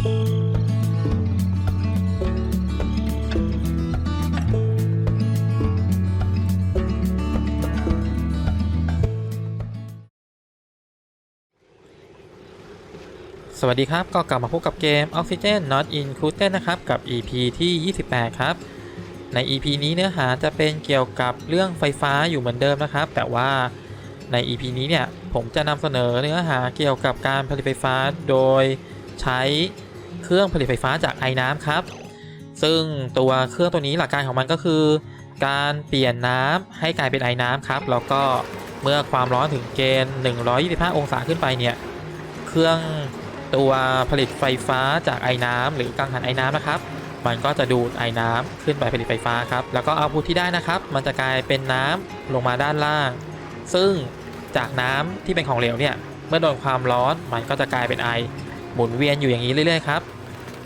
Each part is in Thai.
สวัสดีครับ ก็กลับมาพบกับเกม Oxygen Not Included นะครับ กับ EP ที่ 28 ครับ ใน EP นี้เนื้อหาจะเป็นเกี่ยวกับเรื่องไฟฟ้าอยู่เหมือนเดิมนะครับ แต่ว่าใน EP นี้เนี่ย ผมจะนำเสนอเนื้อหาเกี่ยวกับการผลิตไฟฟ้าโดยใช้ เครื่องผลิตไฟฟ้าจากไอ้น้ำครับ ซึ่งตัวเครื่องตัวนี้หลักการของมันก็คือ การเปลี่ยนน้ำให้กลายเป็นไอ้น้ำครับ แล้วก็เมื่อความร้อนถึงเกณฑ์ 125 องศาขึ้นไปเนี่ย เครื่องตัวผลิตไฟฟ้าจากไอ้น้ำหรือกังหันไอ้น้ำนะครับ มันก็จะดูดไอ้น้ำขึ้นไปผลิตไฟฟ้าครับ แล้วก็เอาพุทที่ได้นะครับ มันจะกลายเป็นน้ำลงมาด้านล่าง ซึ่งจากน้ำที่เป็นของเหลวเนี่ย เมื่อโดนความร้อนมันก็จะกลายเป็นไอ หมุนเวียนอยู่อย่างนี้เรื่อยๆครับ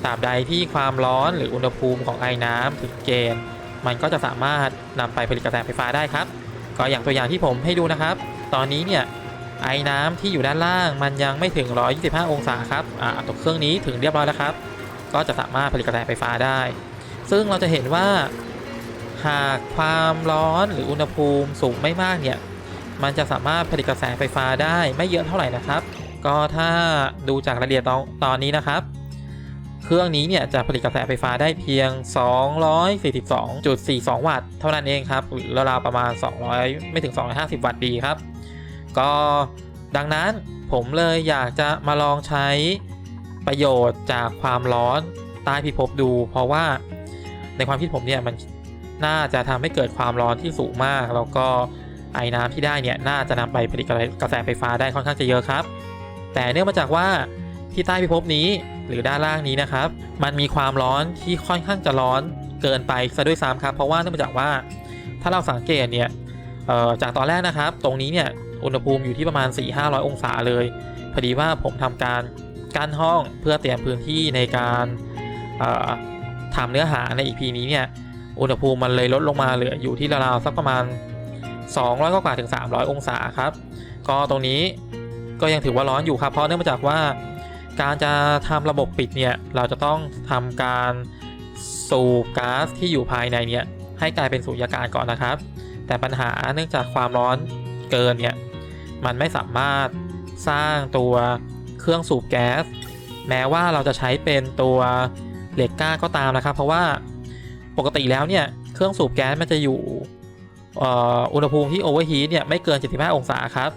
ตราบใดที่ความร้อนหรืออุณหภูมิของไอ้น้ำถึงเกณฑ์มันก็จะสามารถนำไปผลิตกระแสไฟฟ้าได้ครับ ก็อย่างตัวอย่างที่ผมให้ดูนะครับ ตอนนี้เนี่ยไอ้น้ำที่อยู่ด้านล่างมันยังไม่ถึง 125 องศาครับอ่าตัวเครื่องนี้ถึงเรียบร้อยแล้วครับ ก็จะสามารถผลิตกระแสไฟฟ้าได้ ซึ่งเราจะเห็นว่าหากความร้อนหรืออุณหภูมิสูงไม่มากเนี่ย มันจะสามารถผลิตกระแสไฟฟ้าได้ไม่เยอะเท่าไหร่นะครับ ก็ถ้าดูจากรายละเอียดตอนตอนนี้นะครับ เครื่องนี้เนี่ยจะผลิตกระแสไฟฟ้าได้เพียง 242.42 วัตต์เท่านั้นเองครับหรือราวๆประมาณ 200 ไม่ถึง 250 วัตต์ดีครับ ก็ดังนั้นผมเลยอยากจะมาลองใช้ประโยชน์จากความร้อนใต้พิภพดู เพราะว่าในความคิดผมเนี่ยมันน่าจะทำให้เกิดความร้อนที่สูงมาก แล้วก็ไอ้น้ำที่ได้เนี่ยน่าจะนำไปผลิตกระแสไฟฟ้าได้ค่อนข้างจะเยอะครับ แต่เนื่องมาจากว่าที่ใต้พิภพนี้หรือด้านล่างนี้นะครับ มันมีความร้อนที่ค่อนข้างจะร้อนเกินไปซะด้วยซ้ำครับ เพราะว่าเนื่องมาจากว่าถ้าเราสังเกตเนี่ยจากตอนแรกนะครับ ตรงนี้เนี่ยอุณหภูมิอยู่ที่ประมาณ 4-500 องศาเลย พอดีว่าผมทำการกั้นห้องเพื่อเตรียมพื้นที่ในการทำเนื้อหาใน EP นี้เนี่ยอุณหภูมิมันเลยลดลงมาเหลืออยู่ที่ราวๆสักประมาณ 200 กว่าถึง 300 องศาครับ ก็ตรงนี้ ก็ยังถือว่าร้อนอยู่ครับ เพราะเนื่องมาจากว่าการจะทำระบบปิดเนี่ย เราจะต้องทำการสูบก๊าซที่อยู่ภายในเนี่ยให้กลายเป็นสูญญากาศก่อนนะครับ แต่ปัญหาเนื่องจากความร้อนเกินเนี่ย มันไม่สามารถสร้างตัวเครื่องสูบแก๊ส แม้ว่าเราจะใช้เป็นตัวเหล็กก้าก็ตามนะครับ เพราะว่าปกติแล้วเนี่ย เครื่องสูบแก๊สมันจะอยู่ อุณหภูมิที่โอเวอร์ฮีทเนี่ยไม่เกิน 75 องศาครับ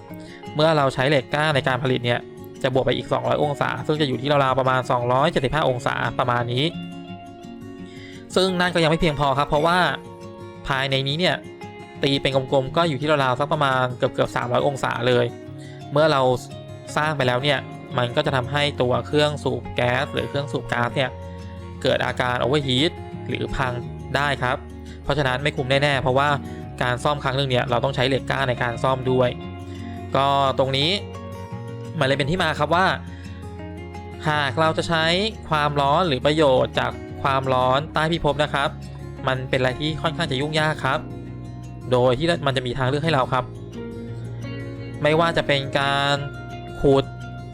เมื่อเราใช้เหล็กก้าในการผลิตเนี่ยจะบวกไปอีก 200 องศา ซึ่งจะอยู่ที่ราวๆประมาณ 275 องศาประมาณนี้ ซึ่งนั่นก็ยังไม่เพียงพอครับ เพราะว่าภายในนี้เนี่ยตีเป็นกลมๆก็อยู่ที่ราวๆสักประมาณเกือบเกือบ300 องศาเลย เมื่อเราสร้างไปแล้วเนี่ยมันก็จะทำให้ตัวเครื่องสูบแก๊สหรือเครื่องสูบก๊าซเนี่ยเกิดอาการโอเวอร์ฮีทหรือพังได้ครับ เพราะฉะนั้นไม่คุ้มแน่ๆเพราะว่า การซ่อมครั้งหนึ่งเนี่ยเราต้องใช้เหล็กก้าในการซ่อมด้วย ก็ตรงนี้มันเลยเป็นที่มาครับว่า หากเราจะใช้ความร้อนหรือประโยชน์จากความร้อนใต้พิภพนะครับ มันเป็นอะไรที่ค่อนข้างจะยุ่งยากครับ โดยที่มันจะมีทางเลือกให้เราครับ ไม่ว่าจะเป็นการขูด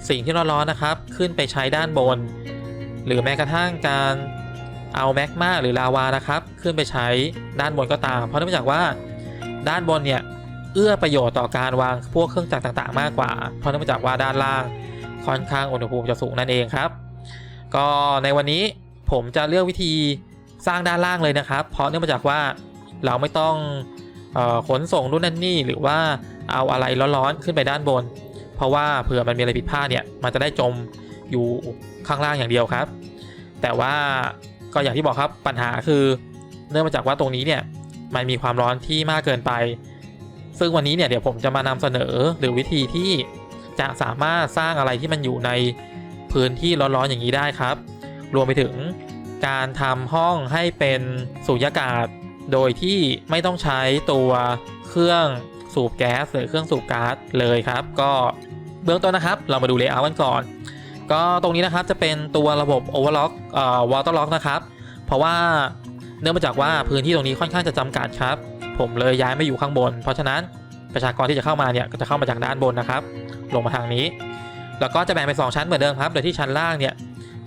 สิ่งที่ร้อนๆนะครับ ขึ้นไปใช้ด้านบน หรือแม้กระทั่งการเอาแมกมาหรือลาวานะครับ ขึ้นไปใช้ด้านบนก็ตาม เพราะเนื่องจากว่า ด้านบนเนี่ยเอื้อประโยชน์ต่อการวางพวกเครื่องจักรต่างๆ มากกว่า เพราะเนื่องจากว่าด้านล่างค่อนข้างอุณหภูมิจะสูงนั่นเองครับ ก็ในวันนี้ผมจะเลือกวิธีสร้างด้านล่างเลยนะครับ เพราะเนื่องมาจากว่าเราไม่ต้องออขนส่งนู่นนั่นนี่หรือว่าเอาอะไรร้อนๆขึ้นไปด้านบน เพราะว่าเผื่อมันมีอะไรผิดพลาดเนี่ยมันจะได้จมอยู่ข้างล่างอย่างเดียวครับ แต่ว่าก็อย่างที่บอกครับปัญหาคือ เนื่องมาจากว่าตรงนี้เนี่ย มันมีความร้อนที่มากเกินไป ซึ่งวันนี้เนี่ยเดี๋ยวผมจะมานำเสนอหรือวิธีที่จะสามารถสร้างอะไรที่มันอยู่ในพื้นที่ร้อนๆอย่างนี้ได้ครับ รวมไปถึงการทำห้องให้เป็นสูญญากาศ โดยที่ไม่ต้องใช้ตัวเครื่องสูบแก๊สหรือเครื่องสูบก๊าซเลยครับ ก็เบื้องต้นนะครับ เรามาดูเลเยอร์กันก่อน ก็ตรงนี้นะครับจะเป็นตัวระบบ overlock เอ่อ water lock นะครับ เพราะว่า เนื่องมาจากว่าพื้นที่ตรงนี้ค่อนข้างจะจำกัดครับ ผมเลยย้ายมาอยู่ข้างบน เพราะฉะนั้นประชากรที่จะเข้ามาเนี่ยก็จะเข้ามาจากด้านบนนะครับ ลงมาทางนี้ แล้วก็จะแบ่งเป็นสองชั้นเหมือนเดิมครับ โดยที่ชั้นล่างเนี่ย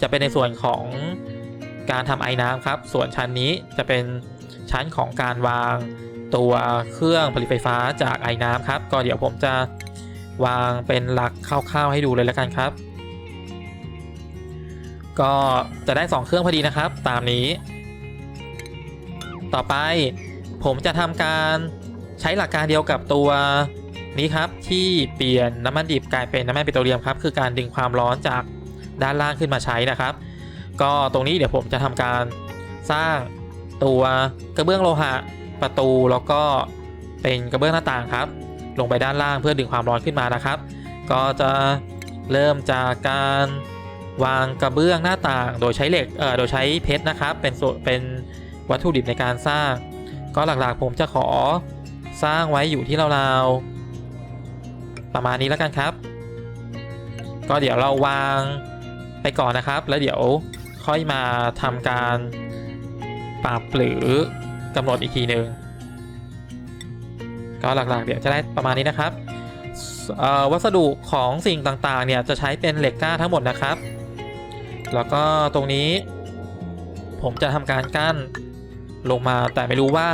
จะเป็นในส่วนของการทำไอ้น้ำครับ ส่วนชั้นนี้จะเป็นชั้นของการวางตัวเครื่องผลิตไฟฟ้าจากไอ้น้ำครับ ก็เดี๋ยวผมจะวางเป็นหลักคร่าวๆให้ดูเลยแล้วกันครับ ก็จะได้ 2 เครื่องพอดีนะครับ ตามนี้ ต่อไป ผมจะทำการใช้หลักการเดียวกับตัวนี้ครับที่เปลี่ยนน้ำมันดิบกลายเป็นน้ำมันปิโตรเลียมครับคือการดึงความร้อนจากด้านล่างขึ้นมาใช้นะครับ ก็ตรงนี้เดี๋ยวผมจะทำการสร้างตัวกระเบื้องโลหะประตูแล้วก็เป็นกระเบื้องหน้าต่างครับ ลงไปด้านล่างเพื่อดึงความร้อนขึ้นมานะครับ ก็จะเริ่มจากการวางกระเบื้องหน้าต่าง โดยใช้เหล็กเอ่อโดยใช้เพชรนะครับ เป็นส่วนเป็น วัตถุดิบในการสร้าง ก็หลักๆผมจะขอสร้างไว้อยู่ที่ราวๆประมาณนี้แล้วกันครับ ก็เดี๋ยวเราวางไปก่อนนะครับ แล้วเดี๋ยวค่อยมาทำการปรับหรือกำหนดอีกทีหนึ่งก็หลักๆ เดี๋ยวจะได้ประมาณนี้นะครับวัสดุของสิ่งต่างๆ เนี่ย จะใช้เป็นเหล็กกล้าทั้งหมดนะครับ แล้วก็ตรงนี้ ผมจะทำการกั้น ลงมาแต่ไม่รู้ว่า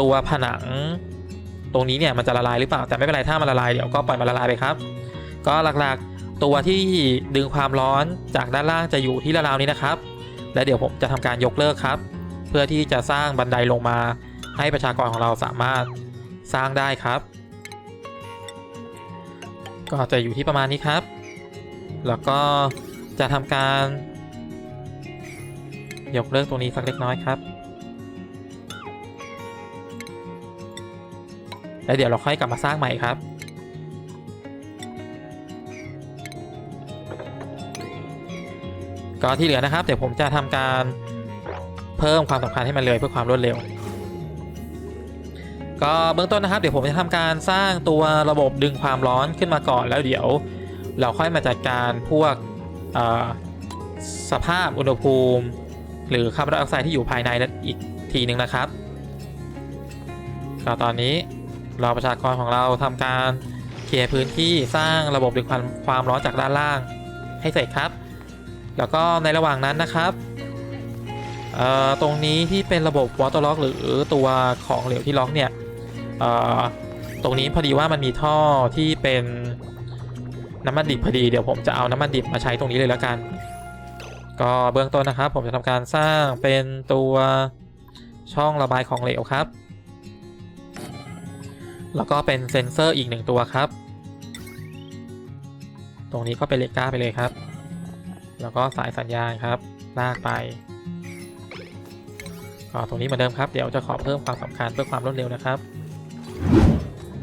ตัวผนังตรงนี้เนี่ยมันจะละลายหรือเปล่าแต่ไม่เป็นไรถ้ามันละลายเดี๋ยวก็ปล่อยมันละลายไปครับ ก็หลักๆตัวที่ดึงความร้อนจากด้านล่างจะอยู่ที่ระลาวนี้นะครับ และเดี๋ยวผมจะทำการยกเลิกครับ เพื่อที่จะสร้างบันไดลงมาให้ประชากรของเราสามารถสร้างได้ครับ ก็จะอยู่ที่ประมาณนี้ครับ แล้วก็จะทำการยกเลิกตรงนี้สักเล็กน้อยครับ แล้วเดี๋ยวเราค่อยกลับมาสร้างใหม่ครับ ก็ที่เหลือนะครับเดี๋ยวผมจะทำการเพิ่มความสำคัญให้มันเลยเพื่อความรวดเร็ว ก็เบื้องต้นนะครับ เดี๋ยวผมจะทำการสร้างตัวระบบดึงความร้อนขึ้นมาก่อนแล้วเดี๋ยว เราค่อยมาจัดการพวกสภาพอุณหภูมิ หรือคาร์บอนไดออกไซด์ที่อยู่ภายในนั้นอีกทีหนึ่งนะครับก็ตอนนี้ เราประชากรของเราทำการเคลียร์พื้นที่สร้างระบบดึงความความร้อนจากด้านล่างให้เสร็จครับ แล้วก็ในระหว่างนั้นนะครับตรงนี้ที่เป็นระบบ water lock หรือตัวของเหลวที่ล็อกเนี่ยตรงนี้พอดีว่ามันมีท่อที่เป็นน้ำมันดิบพอดีเดี๋ยวผมจะเอาน้ำมันดิบมาใช้ตรงนี้เลยแล้วกัน ก็เบื้องต้นนะครับ ผมจะทำการสร้างเป็นตัวช่องระบายของเหลวครับ แล้วก็เป็นเซ็นเซอร์อีกหนึ่งตัวครับ ตรงนี้ก็เป็นเลกก้าไปเลยครับ แล้วก็สายสัญญาณครับ ลากไปก็ตรงนี้เหมือนเดิมครับ เดี๋ยวจะขอเพิ่มความสำคัญเพื่อความรวดเร็วนะครับ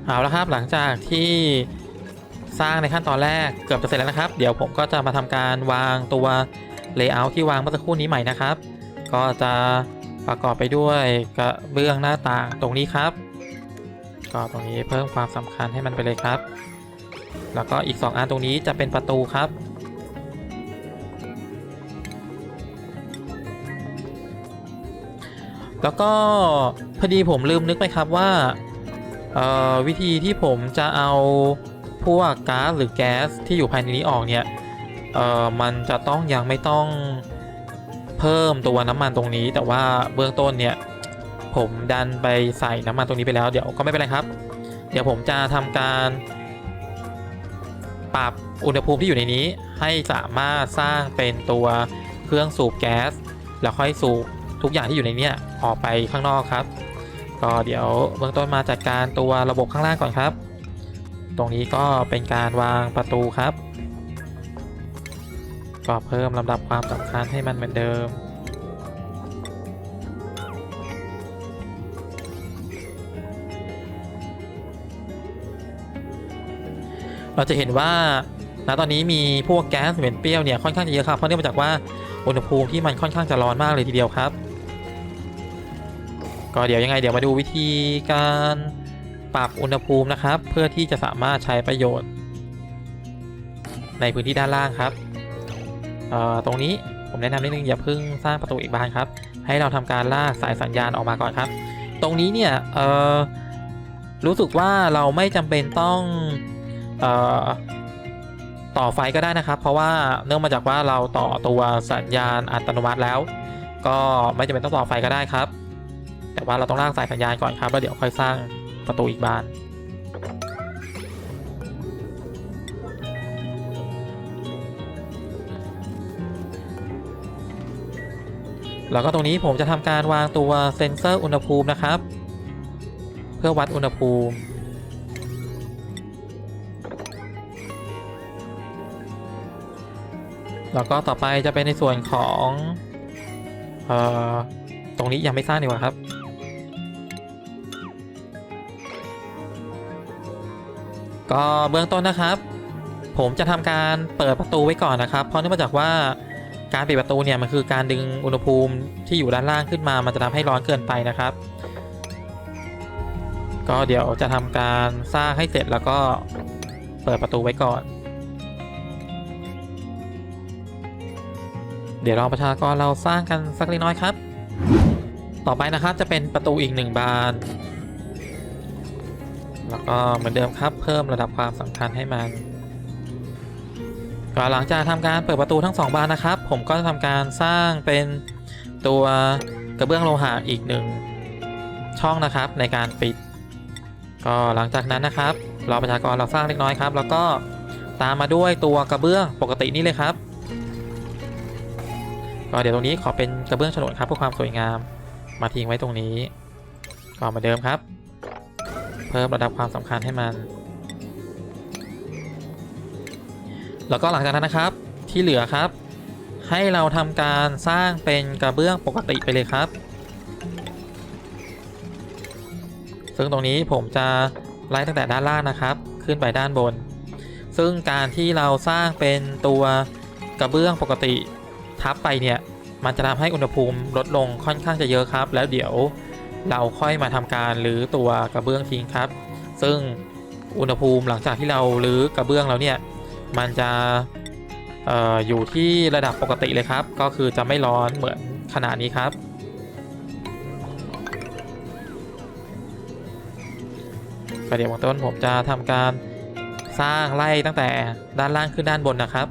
เอาละครับหลังจากที่สร้างในขั้นตอนแรกเกือบจะเสร็จแล้วนะครับ เดี๋ยวผมก็จะมาทำการวางตัว Layout ที่วางเมื่อสักครู่นี้ใหม่นะครับ ก็จะประกอบไปด้วยกระเบื้องหน้าต่างตรงนี้ครับ ก็ตรงนี้เพิ่มความสำคัญให้มันไปเลยครับ แล้วก็อีก 2 อันตรงนี้จะเป็นประตูครับ แล้วก็พอดีผมลืมนึกไปครับว่าวิธีที่ผมจะเอาพวกก๊าซหรือแก๊สที่อยู่ภายในนี้ออกเนี่ยมันจะต้องยังไม่ต้องเพิ่มตัวน้ำมันตรงนี้ แต่ว่าเบื้องต้นเนี่ย ผมดันไปใส่น้ำมันตรงนี้ไปแล้วเดี๋ยวก็ไม่เป็นไรครับ เดี๋ยวผมจะทำการปรับอุณหภูมิที่อยู่ในนี้ ให้สามารถสร้างเป็นตัวเครื่องสูบแก๊สแล้วค่อยสูบทุกอย่างที่อยู่ในนี้ออกไปข้างนอกครับ ก็เดี๋ยวเบื้องต้นมาจัดการตัวระบบข้างล่างก่อนครับ ตรงนี้ก็เป็นการวางประตูครับ ก็เพิ่มลำดับความสำคัญให้มันเหมือนเดิม เราจะเห็นว่าณตอนนี้มีพวกแก๊สเหม็นเปรี้ยวเนี่ยค่อนข้างจะเยอะครับเพราะเนื่องมาจากว่าอุณหภูมิที่มันค่อนข้างจะร้อนมากเลยทีเดียวครับ ก็เดี๋ยวยังไงเดี๋ยวมาดูวิธีการปรับอุณหภูมินะครับ เพื่อที่จะสามารถใช้ประโยชน์ ในพื้นที่ด้านล่างครับตรงนี้ผมแนะนำนิดนึงอย่าเพิ่งสร้างประตูอีกบานครับ ให้เราทำการลากสายสัญญาณออกมาก่อนครับ ตรงนี้เนี่ยรู้สึกว่าเราไม่จำเป็นต้อง ต่อไฟก็ได้นะครับ เพราะว่าเนื่องมาจากว่าเราต่อตัวสัญญาณอัตโนมัติแล้ว ก็ไม่จำเป็นต้องต่อไฟก็ได้ครับ แต่ว่าเราต้องลากสายสัญญาณก่อนครับแล้วเดี๋ยวค่อยสร้างประตูอีกบานแล้วก็ตรงนี้ผมจะทำการวางตัวเซ็นเซอร์อุณหภูมินะครับ เพื่อวัดอุณหภูมิ แล้วก็ต่อไปจะเป็นในส่วนของเอ่อตรงนี้ยังไม่สร้างดีกว่าครับ ก็เบื้องต้นนะครับ ผมจะทำการเปิดประตูไว้ก่อนนะครับ เพราะเนื่องมาจากว่าการปิดประตูเนี่ยมันคือการดึงอุณหภูมิที่อยู่ด้านล่างขึ้นมา มันจะทำให้ร้อนเกินไปนะครับ ก็เดี๋ยวจะทำการสร้างให้เสร็จแล้วก็เปิดประตูไว้ก่อน เดี๋ยวราประชากรเราสร้างกันสักเล็กน้อยครับ ต่อไปนะครับจะเป็นประตูอีกหนึ่งบาน แล้วก็เหมือนเดิมครับเพิ่มระดับความสำคัญให้มันก็หลังจากทำการเปิดประตูทั้งสองบานนะครับ ผมก็จะทำการสร้างเป็นตัวกระเบื้องโลหะอีกหนึ่งช่องนะครับในการปิด ก็หลังจากนั้นนะครับ เราประชากรเราสร้างเล็กน้อยครับ แล้วก็ตามมาด้วยตัวกระเบื้องปกตินี่เลยครับ ก็เดี๋ยวตรงนี้ขอเป็นกระเบื้องฉนวนครับเพื่อความสวยงามมาทิ้งไว้ตรงนี้ก็เหมือนเดิมครับ เพิ่มระดับความสำคัญให้มัน แล้วก็หลังจากนั้นนะครับที่เหลือครับ ให้เราทำการสร้างเป็นกระเบื้องปกติไปเลยครับ ซึ่งตรงนี้ผมจะไล่ตั้งแต่ด้านล่างนะครับ ขึ้นไปด้านบน ซึ่งการที่เราสร้างเป็นตัวกระเบื้องปกติ ทับไปเนี่ยมันจะทำให้อุณหภูมิลดลงค่อนข้างจะเยอะครับ แล้วเดี๋ยวเราค่อยมาทำการรื้อตัวกระเบื้องทิ้งครับ ซึ่งอุณหภูมิหลังจากที่เรารื้อกระเบื้องแล้วเนี่ยมันจะอออยู่ที่ระดับปกติเลยครับ ก็คือจะไม่ร้อนเหมือนขนาดนี้ครับก็เดี๋ยวเบื้องต้นผมจะทำการสร้างไล่ตั้งแต่ด้านล่างขึ้นด้านบนนะครับ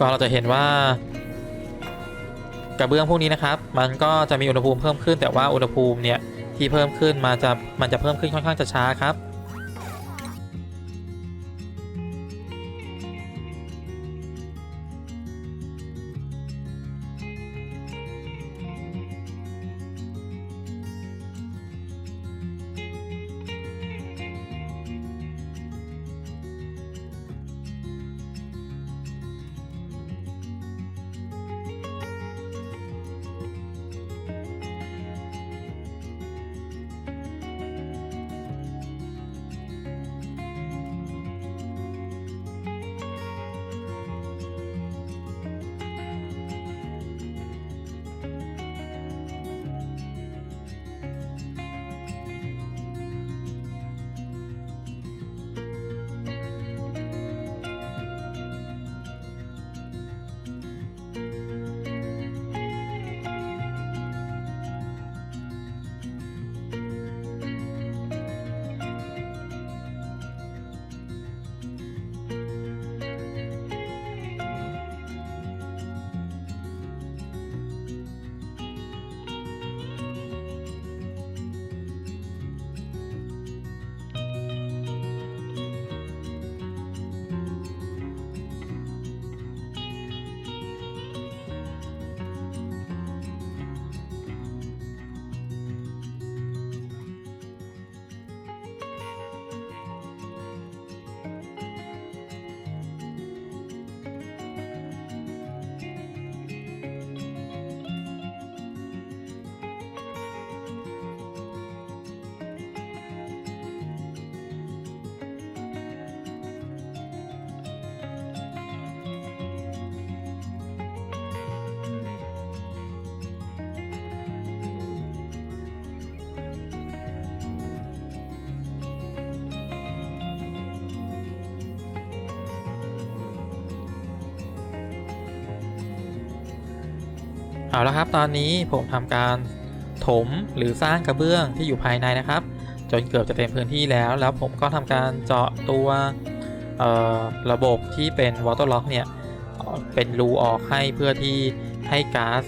ก็เราจะเห็นว่ากระเบื้องพวกนี้นะครับ มันก็จะมีอุณหภูมิเพิ่มขึ้น แต่ว่าอุณหภูมิเนี่ยที่เพิ่มขึ้นมาจะมันจะเพิ่มขึ้นค่อนข้างจะช้าครับ เอาละครับตอนนี้ผมทำการถมหรือสร้างกระเบื้องที่อยู่ภายในนะครับ จนเกือบจะเต็มพื้นที่แล้ว แล้วผมก็ทำการเจาะตัวระบบที่เป็น water lock เนี่ยเป็นรูออกให้เพื่อที่ให้ก๊าซ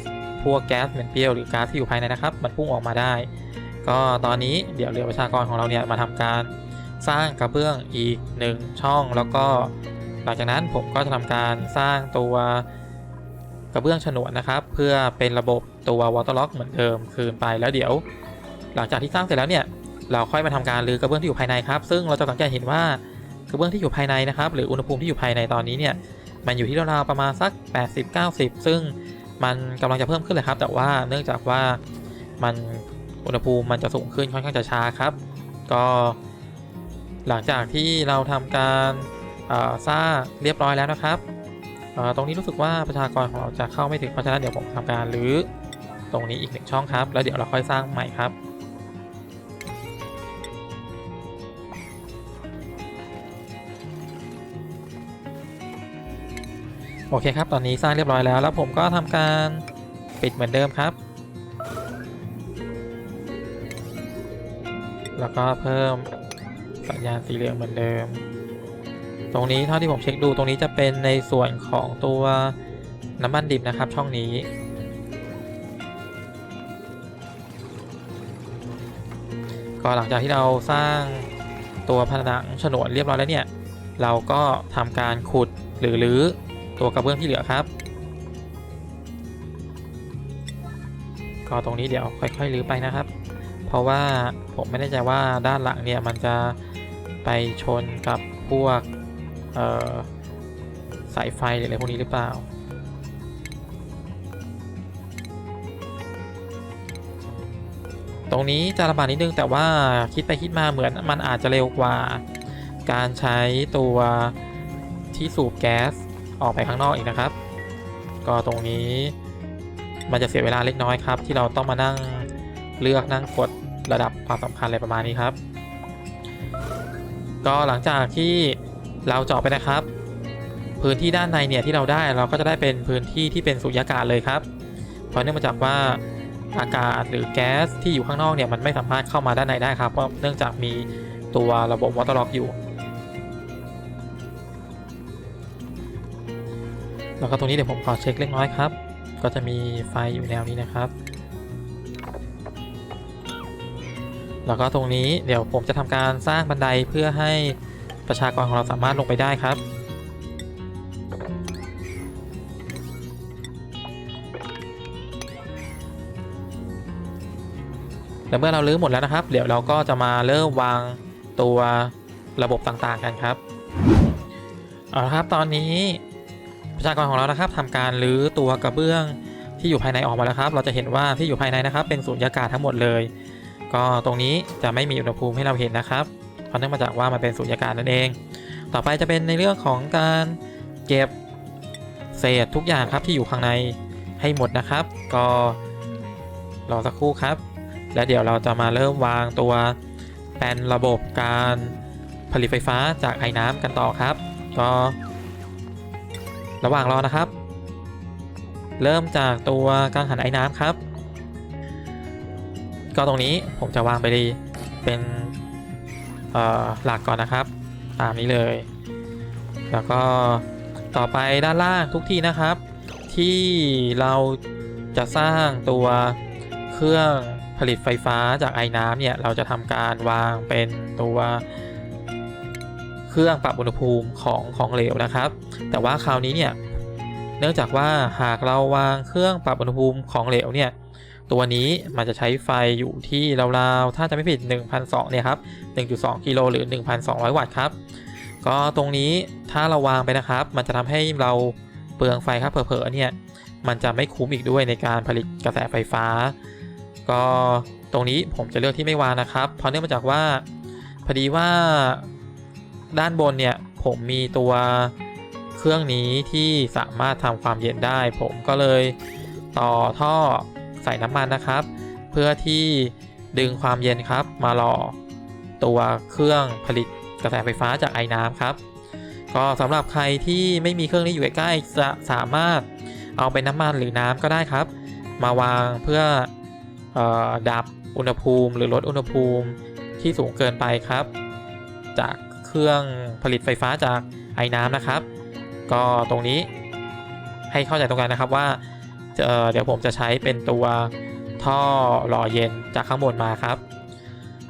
พวกแก๊สเหม็นเปรี้ยวหรือก๊าซที่อยู่ภายในนะครับ มันพุ่งออกมาได้ ก็ตอนนี้เดี๋ยวเรือประชากรของเราเนี่ยมาทำการสร้างกระเบื้องอีกหนึ่งช่อง แล้วก็หลังจากนั้นผมก็จะทำการสร้างตัว กระเบื้องฉนวนนะครับ เพื่อเป็นระบบตัว water lock เหมือนเดิมคืนไปแล้วเดี๋ยว หลังจากที่สร้างเสร็จแล้วเนี่ยเราค่อยมาทำการรื้อกระเบื้องที่อยู่ภายในครับ ซึ่งเราจะสังเกตเห็นว่ากระเบื้องที่อยู่ภายในนะครับ หรืออุณหภูมิที่อยู่ภายในตอนนี้เนี่ยมันอยู่ที่ราวๆประมาณสัก 80-90 ซึ่งมันกำลังจะเพิ่มขึ้นเลยครับ แต่ว่าเนื่องจากว่ามันอุณหภูมิมันจะสูงขึ้นค่อนข้างจะช้าครับ ก็หลังจากที่เราทำการสร้างเรียบร้อยแล้วนะครับ ตรงนี้รู้สึกว่าประชากรของเราจะเข้าไม่ถึงเพราะฉะนั้นเดี๋ยวผมทำการรื้อตรงนี้อีกหนึ่งช่องครับ แล้วเดี๋ยวเราค่อยสร้างใหม่ครับ โอเคครับ ตอนนี้สร้างเรียบร้อยแล้ว แล้วผมก็ทำการปิดเหมือนเดิมครับ แล้วก็เพิ่มสัญญาณสีเหลืองเหมือนเดิม ตรงนี้เท่าที่ผมเช็คดูตรงนี้จะเป็นในส่วนของตัวน้ำมันดิบนะครับ ช่องนี้ ก็หลังจากที่เราสร้างตัวผนังฉนวนเรียบร้อยแล้วเนี่ย เราก็ทำการขุดหรือรื้อตัวกระเบื้องที่เหลือครับ ก็ตรงนี้เดี๋ยวค่อยๆรื้อไปนะครับ เพราะว่าผมไม่แน่ใจว่าด้านหลังเนี่ยมันจะไปชนกับพวก สายไฟหรืออะไรพวกนี้หรือเปล่า ตรงนี้จะลำบากนิดนึงแต่ว่าคิดไปคิดมาเหมือนมันอาจจะเร็วกว่า การใช้ตัวที่สูบแก๊สออกไปข้างนอกอีกนะครับ ก็ตรงนี้มันจะเสียเวลาเล็กน้อยครับ ที่เราต้องมานั่งเลือกนั่งกดระดับความสำคัญอะไรประมาณนี้ครับ ก็หลังจากที่ เราเจาะไปนะครับ พื้นที่ด้านในเนี่ยที่เราได้เราก็จะได้เป็นพื้นที่ที่เป็นสุญญากาศเลยครับ เพราะเนื่องมาจากว่าอากาศหรือแก๊สที่อยู่ข้างนอกเนี่ยมันไม่สามารถเข้ามาด้านในได้ครับเพราะเนื่องจากมีตัวระบบวอเตอร์ล็อกอยู่ แล้วก็ตรงนี้เดี๋ยวผมขอเช็คเล็กน้อยครับ ก็จะมีไฟอยู่แนวนี้นะครับ แล้วก็ตรงนี้เดี๋ยวผมจะทำการสร้างบันไดเพื่อให้ ประชากรของเราสามารถลงไปได้ครับ และเมื่อเราลื้อหมดแล้วนะครับ เดี๋ยวเราก็จะมาเริ่มวางตัวระบบต่างๆกันครับ เอาละครับตอนนี้ประชากรของเรานะครับทำการลื้อตัวกระเบื้องที่อยู่ภายในออกมาแล้วครับ เราจะเห็นว่าที่อยู่ภายในนะครับ เป็นสูญญากาศทั้งหมดเลย ก็ตรงนี้จะไม่มีอุณหภูมิให้เราเห็นนะครับ เพราะเนื่องมาจากว่ามันเป็นสูญญากาศนั่นเอง ต่อไปจะเป็นในเรื่องของการเก็บเศษทุกอย่างครับที่อยู่ข้างในให้หมดนะครับ ก็รอสักครู่ครับ และเดี๋ยวเราจะมาเริ่มวางตัวแปลนระบบการผลิตไฟฟ้าจากไอ้น้ำกันต่อครับ ก็ระหว่างรอนะครับ เริ่มจากตัวกังหันไอ้น้ำครับ ก็ตรงนี้ผมจะวางไปดีเป็น หลักก่อนนะครับ ตามนี้เลย แล้วก็ต่อไปด้านล่างทุกที่นะครับ ที่เราจะสร้างตัวเครื่องผลิตไฟฟ้าจากไอ้น้ำเนี่ย เราจะทำการวางเป็นตัวเครื่องปรับอุณหภูมิของของเหลวนะครับ แต่ว่าคราวนี้เนี่ย เนื่องจากว่าหากเราวางเครื่องปรับอุณหภูมิของเหลวเนี่ย ตัวนี้มันจะใช้ไฟอยู่ที่ราวๆ ถ้าจะไม่ผิด 1,200เนี่ยครับ 1.2 กิโลหรือ 1,200 วัตต์ครับ ก็ตรงนี้ถ้าเราวางไปนะครับ มันจะทำให้เราเปลืองไฟครับ เผลอๆเนี่ย มันจะไม่คุ้มอีกด้วยในการผลิตกระแสไฟฟ้า ก็ตรงนี้ผมจะเลือกที่ไม่วางนะครับ เพราะเนื่องมาจากว่าพอดีว่าด้านบนเนี่ยผมมีตัวเครื่องนี้ที่สามารถทำความเย็นได้ ผมก็เลยต่อท่อ ใส่น้ำมันนะครับ เพื่อที่ดึงความเย็นครับ มาหล่อตัวเครื่องผลิตกระแสไฟฟ้าจากไอ้น้ำครับ ก็สำหรับใครที่ไม่มีเครื่องนี้อยู่ใกล้ๆจะสามารถเอาเป็นน้ำมันหรือน้ำก็ได้ครับ มาวางเพื่อออดับอุณหภูมิ หรือลดอุณหภูมิที่สูงเกินไปครับ จากเครื่องผลิตไฟฟ้าจากไอ้น้ำนะครับ ก็ตรงนี้ให้เข้าใจตรงกันนะครับว่า เดี๋ยวผมจะใช้เป็นตัวท่อหล่อเย็นจากข้างบนมาครับ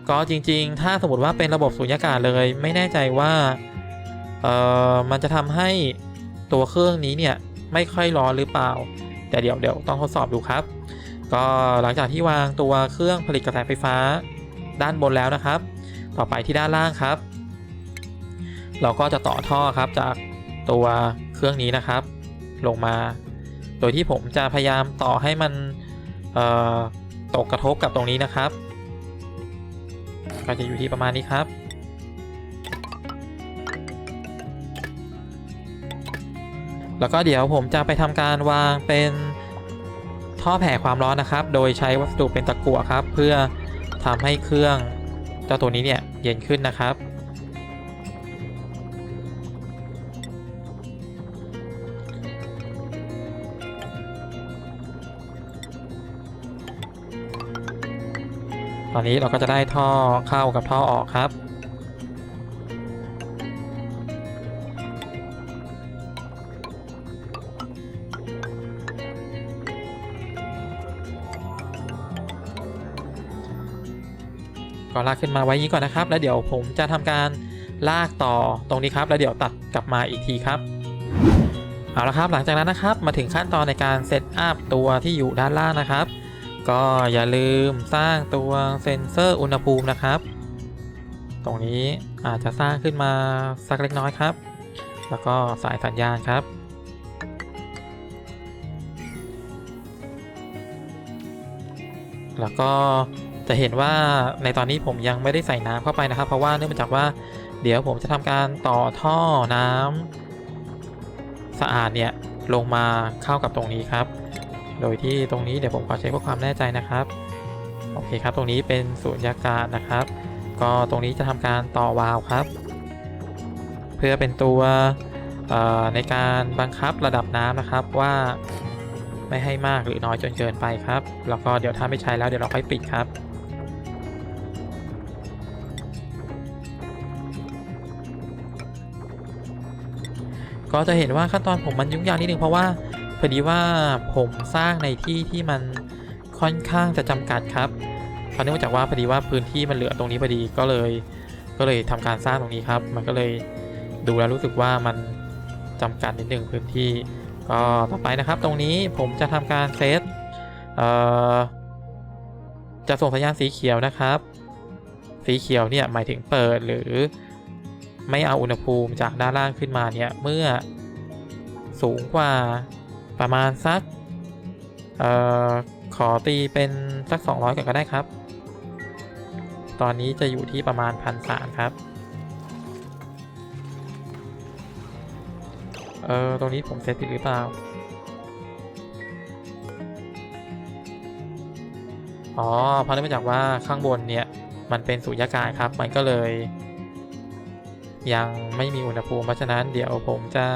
ก็จริง ๆ ถ้าสมมติว่าเป็นระบบสูญญากาศเลย ไม่แน่ใจว่ามันจะทำให้ตัวเครื่องนี้เนี่ยไม่ค่อยร้อนหรือเปล่า แต่เดี๋ยวเดี๋ยวต้องทดสอบดูครับ ก็หลังจากที่วางตัวเครื่องผลิตกระแสไฟฟ้าด้านบนแล้วนะครับ ต่อไปที่ด้านล่างครับ เราก็จะต่อท่อครับจากตัวเครื่องนี้นะครับ ลงมา โดยที่ผมจะพยายามต่อให้มันตกกระทบกับตรงนี้นะครับ ก็จะอยู่ที่ประมาณนี้ครับ แล้วก็เดี๋ยวผมจะไปทำการวางเป็นท่อแผ่ความร้อนนะครับ โดยใช้วัสดุเป็นตะกั่วครับ เพื่อทำให้เครื่องเจ้าตัวนี้เนี่ยเย็นขึ้นนะครับ ตอนนี้เราก็จะได้ท่อเข้ากับท่อออกครับ ก็ลากขึ้นมาไว้นี้ก่อนนะครับ แล้วเดี๋ยวผมจะทำการลากต่อตรงนี้ครับ แล้วเดี๋ยวตัดกลับมาอีกทีครับเอาละครับหลังจากนั้นนะครับมาถึงขั้นตอนในการเซตอัพตัวที่อยู่ด้านล่างนะครับ ก็อย่าลืมสร้างตัวเซ็นเซอร์อุณหภูมินะครับ ตรงนี้อาจจะสร้างขึ้นมาสักเล็กน้อยครับ แล้วก็สายสัญญาณครับ แล้วก็จะเห็นว่าในตอนนี้ผมยังไม่ได้ใส่น้ำเข้าไปนะครับ เพราะว่าเนื่องจากว่าเดี๋ยวผมจะทำการต่อท่อน้ำสะอาดเนี่ยลงมาเข้ากับตรงนี้ครับ โดยที่ตรงนี้เดี๋ยวผมขอเช็คเพื่อความแน่ใจนะครับโอเคครับ ตรงนี้เป็นสูญญากาศนะครับ ก็ตรงนี้จะทำการต่อวาล์วครับ เพื่อเป็นตัวในการบังคับระดับน้ำนะครับว่าไม่ให้มากหรือน้อยจนเกินไปครับแล้วก็เดี๋ยวถ้าไม่ใช้แล้วเดี๋ยวเราค่อยปิดครับก็จะเห็นว่าขั้นตอนผมมันยุ่งยากนิดนึงเพราะว่า พอดีว่าผมสร้างในที่ที่มันค่อนข้างจะจำกัดครับเพราะเนื่องจากว่าพอดีว่าพื้นที่มันเหลือตรงนี้พอดีก็เลย ก็เลยทำการสร้างตรงนี้ครับ มันก็เลยดูแล้วรู้สึกว่ามันจำกัดนิดหนึ่งพื้นที่ ก็ต่อไปนะครับ ตรงนี้ผมจะทำการเซตเจะส่งสัญญาณสีเขียวนะครับ สีเขียวเนี่ยหมายถึงเปิดหรือไม่เอาอุณหภูมิจากด้านล่างขึ้นมาเนี่ยเมื่อสูงกว่า ประมาณสัก เอ่อ ขอตีเป็นสัก 200ก่อนก็ได้ครับ ตอนนี้จะอยู่ที่ประมาณพันสามครับ เออตรงนี้ผมเซตผิดหรือเปล่า อ๋อเพราะเนื่องมาจากว่าข้างบนเนี่ยมันเป็นสุญญากาศครับ มันก็เลย ยังไม่มีอุณหภูมิเพราะฉะนั้นเดี๋ยวผมจะ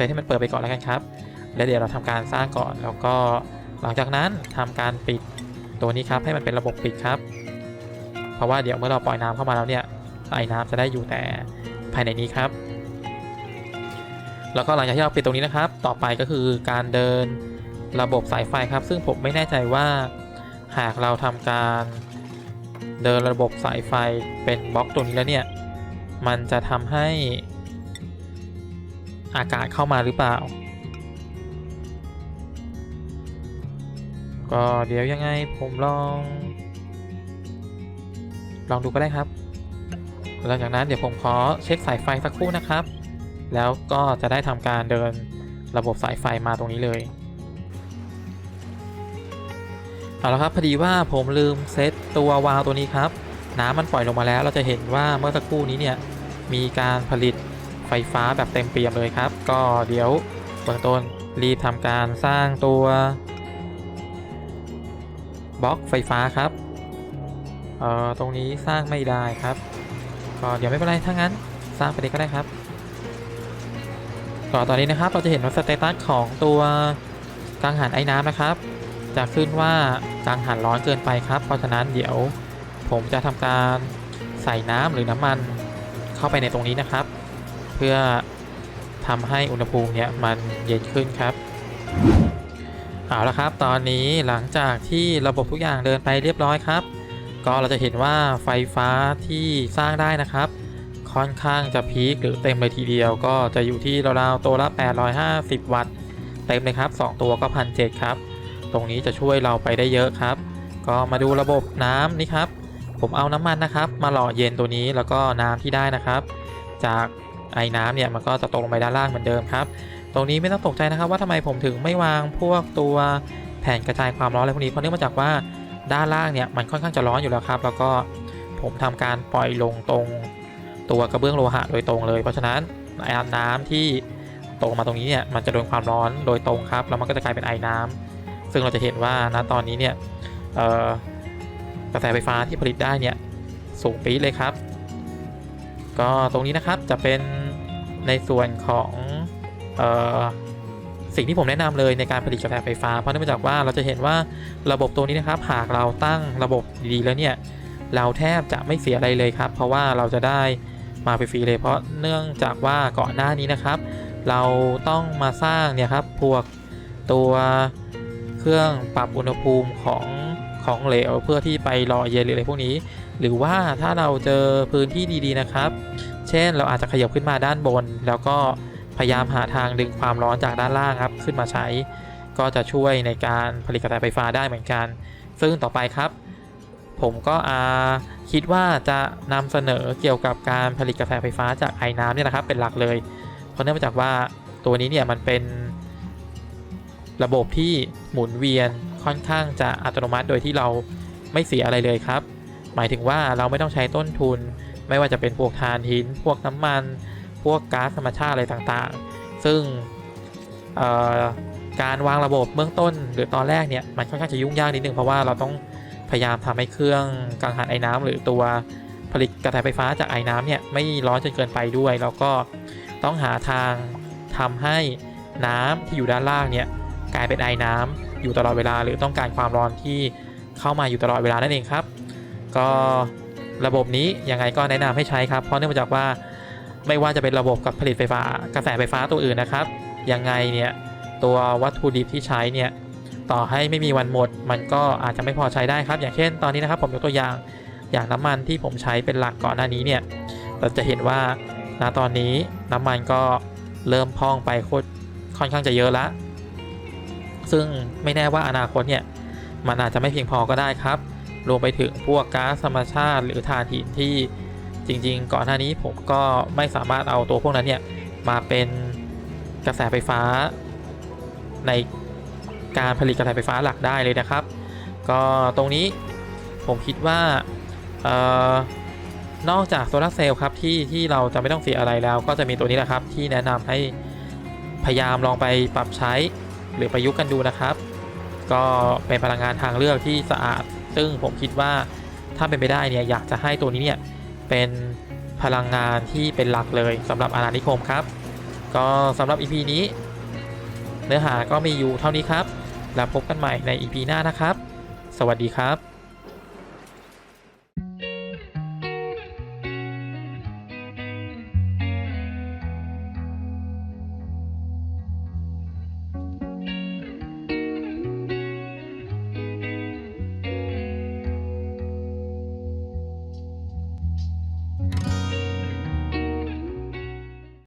เซตให้มันเปิดไปก่อนแล้วกันครับ แล้วเดี๋ยวเราทำการสร้างก่อนแล้วก็หลังจากนั้นทำการปิดตัวนี้ครับให้มันเป็นระบบปิดครับ เพราะว่าเดี๋ยวเมื่อเราปล่อยน้ำเข้ามาแล้วเนี่ยไอ้น้ำจะได้อยู่แต่ภายในนี้ครับ แล้วก็หลังจากที่เราปิดตรงนี้นะครับ ต่อไปก็คือการเดินระบบสายไฟครับ ซึ่งผมไม่แน่ใจว่าหากเราทำการเดินระบบสายไฟเป็นบล็อกตัวนี้แล้วเนี่ย มันจะทำให้ อากาศเข้ามาหรือเปล่า ก็เดี๋ยวยังไงผมลอง ลองดูก็ได้ครับ หลังจากนั้นเดี๋ยวผมขอเช็คสายไฟสักครู่นะครับ แล้วก็จะได้ทำการเดินระบบสายไฟมาตรงนี้เลยเอาละครับพอดีว่าผมลืมเซตตัววาล์วตัวนี้ครับ น้ำมันปล่อยลงมาแล้วเราจะเห็นว่าเมื่อสักครู่นี้เนี่ยมีการผลิต ไฟฟ้าแบบเต็มเปี่ยมเลยครับ ก็เดี๋ยวเบื้องต้นรีบทำการสร้างตัวบล็อกไฟฟ้าครับเอ่อตรงนี้สร้างไม่ได้ครับ ก็เดี๋ยวไม่เป็นไรถ้างั้นสร้างไปเลยก็ได้ครับก็ตอนนี้นะครับเราจะเห็นว่าสเตตัสของตัวกังหันไอ้น้ำนะครับ จะขึ้นว่ากังหันร้อนเกินไปครับ เพราะฉะนั้นเดี๋ยวผมจะทำการใส่น้ำหรือน้ำมันเข้าไปในตรงนี้นะครับ พื่อทำให้อุณหภูมิเนี่ยมันเย็นขึ้นครับเอาละครับตอนนี้หลังจากที่ระบบทุกอย่างเดินไปเรียบร้อยครับ ก็เราจะเห็นว่าไฟฟ้าที่สร้างได้นะครับ ค่อนข้างจะพีคหรือเต็มเลยทีเดียวก็จะอยู่ที่ราวๆตัวละ 850 วัตต์ เต็มเลยครับ 2 ตัวก็พันเครับ ตรงนี้จะช่วยเราไปได้เยอะครับ ก็มาดูระบบน้ำนี่ครับ ผมเอาน้ำมันนะครับ มาหล่อเย็นตัวนี้แล้วก็น้ำที่ได้นะครับ จาก ไอ้น้ำเนี่ยมันก็จะตกลงไปด้านล่างเหมือนเดิมครับ ตรงนี้ไม่ต้องตกใจนะครับว่าทำไมผมถึงไม่วางพวกตัวแผ่นกระจายความร้อนอะไรพวกนี้เพราะเนื่องมาจากว่าด้านล่างเนี่ยมันค่อนข้างจะร้อนอยู่แล้วครับ แล้วก็ผมทำการปล่อยลงตรงตัวกระเบื้องโลหะโดยตรงเลย เพราะฉะนั้นไอ้น้ำที่ตกมาตรงนี้เนี่ยมันจะโดนความร้อนโดยตรงครับแล้วมันก็จะกลายเป็นไอ้น้ำซึ่งเราจะเห็นว่าณตอนนี้เนี่ยกระแสไฟฟ้าที่ผลิตได้เนี่ยสูงปี๊ดเลยครับ ก็ตรงนี้นะครับจะเป็นในส่วนของออสิ่งที่ผมแนะนำเลยในการผลิตกระแสไฟฟ้า เพราะเนื่องจากว่าเราจะเห็นว่าระบบตัวนี้นะครับ หากเราตั้งระบบดีๆแล้วเนี่ย เราแทบจะไม่เสียอะไรเลยครับ เพราะว่าเราจะได้มาฟรีๆเลย เพราะเนื่องจากว่าก่อนหน้านี้นะครับ เราต้องมาสร้างเนี่ยครับพวกตัวเครื่องปรับอุณหภูมิของของเหลวเพื่อที่ไปรอเย็นหรืออะไรพวกนี้ หรือว่าถ้าเราเจอพื้นที่ดีๆนะครับ เช่นเราอาจจะขยับขึ้นมาด้านบน แล้วก็พยายามหาทางดึงความร้อนจากด้านล่างครับ ขึ้นมาใช้ ก็จะช่วยในการผลิตกระแสไฟฟ้าได้เหมือนกัน ซึ่งต่อไปครับ ผมก็อาคิดว่าจะนำเสนอเกี่ยวกับการผลิตกระแสไฟฟ้าจากไอ้น้ำเนี่ยนะครับ เป็นหลักเลย เพราะเนื่องมาจากว่าตัวนี้เนี่ยมันเป็นระบบที่หมุนเวียนค่อนข้างจะอัตโนมัติโดยที่เราไม่เสียอะไรเลยครับ หมายถึงว่าเราไม่ต้องใช้ต้นทุน ไม่ว่าจะเป็นพวกถ่านหิน พวกน้ำมัน พวกก๊าซธรรมชาติอะไรต่างๆ ซึ่งการวางระบบเบื้องต้นหรือตอนแรกเนี่ยมันค่อนข้างจะยุ่งยากนิดนึงเพราะว่าเราต้องพยายามทำให้เครื่องกังหันไอ้น้ำหรือตัวผลิตกระแสไฟฟ้าจากไอ้น้ำเนี่ยไม่ร้อนจนเกินไปด้วย แล้วก็ต้องหาทางทำให้น้ำที่อยู่ด้านล่างเนี่ยกลายเป็นไอ้น้ำอยู่ตลอดเวลา หรือต้องการความร้อนที่เข้ามาอยู่ตลอดเวลานั่นเองครับ ก็ระบบนี้ยังไงก็แนะนำให้ใช้ครับเพราะเนื่องมาจากว่าไม่ว่าจะเป็นระบบกับผลิตไฟฟ้ากระแสไฟฟ้าตัวอื่นนะครับ ยังไงเนี่ยตัววัตถุดิบที่ใช้เนี่ยต่อให้ไม่มีวันหมด มันก็อาจจะไม่พอใช้ได้ครับ อย่างเช่น ตอนนี้นะครับผมยกตัวอย่างอย่างน้ำมันที่ผมใช้เป็นหลักก่อนหน้านี้เนี่ยเราจะเห็นว่าณตอนนี้น้ำมันก็เริ่มพองไปโคตรค่อนข้างจะเยอะละซึ่งไม่แน่ว่าอนาคตเนี่ยมันอาจจะไม่เพียงพอก็ได้ครับ รวมไปถึงพวกก๊าซธรรมชาติหรือถ่านหินที่จริง ๆ ก่อนหน้านี้ผมก็ไม่สามารถเอาตัวพวกนั้นเนี่ยมาเป็นกระแสไฟฟ้า ในการผลิตกระแสไฟฟ้าหลักได้เลยนะครับ ก็ตรงนี้ผมคิดว่าออนอกจากโซลาร์เซลล์ครับที่ที่เราจะไม่ต้องเสียอะไรแล้ว ก็จะมีตัวนี้แหละครับ ที่แนะนำให้พยายามลองไปปรับใช้หรือประยุกต์กันดูนะครับ ก็เป็นพลังงานทางเลือกที่สะอาด ซึ่งผมคิดว่าถ้าเป็นไปได้เนี่ยอยากจะให้ตัวนี้เนี่ยเป็นพลังงานที่เป็นหลักเลยสำหรับอาณานิคมครับ ก็สำหรับ EP นี้ เนื้อหาก็มีอยู่เท่านี้ครับ แล้วพบกันใหม่ใน EP หน้านะครับ สวัสดีครับ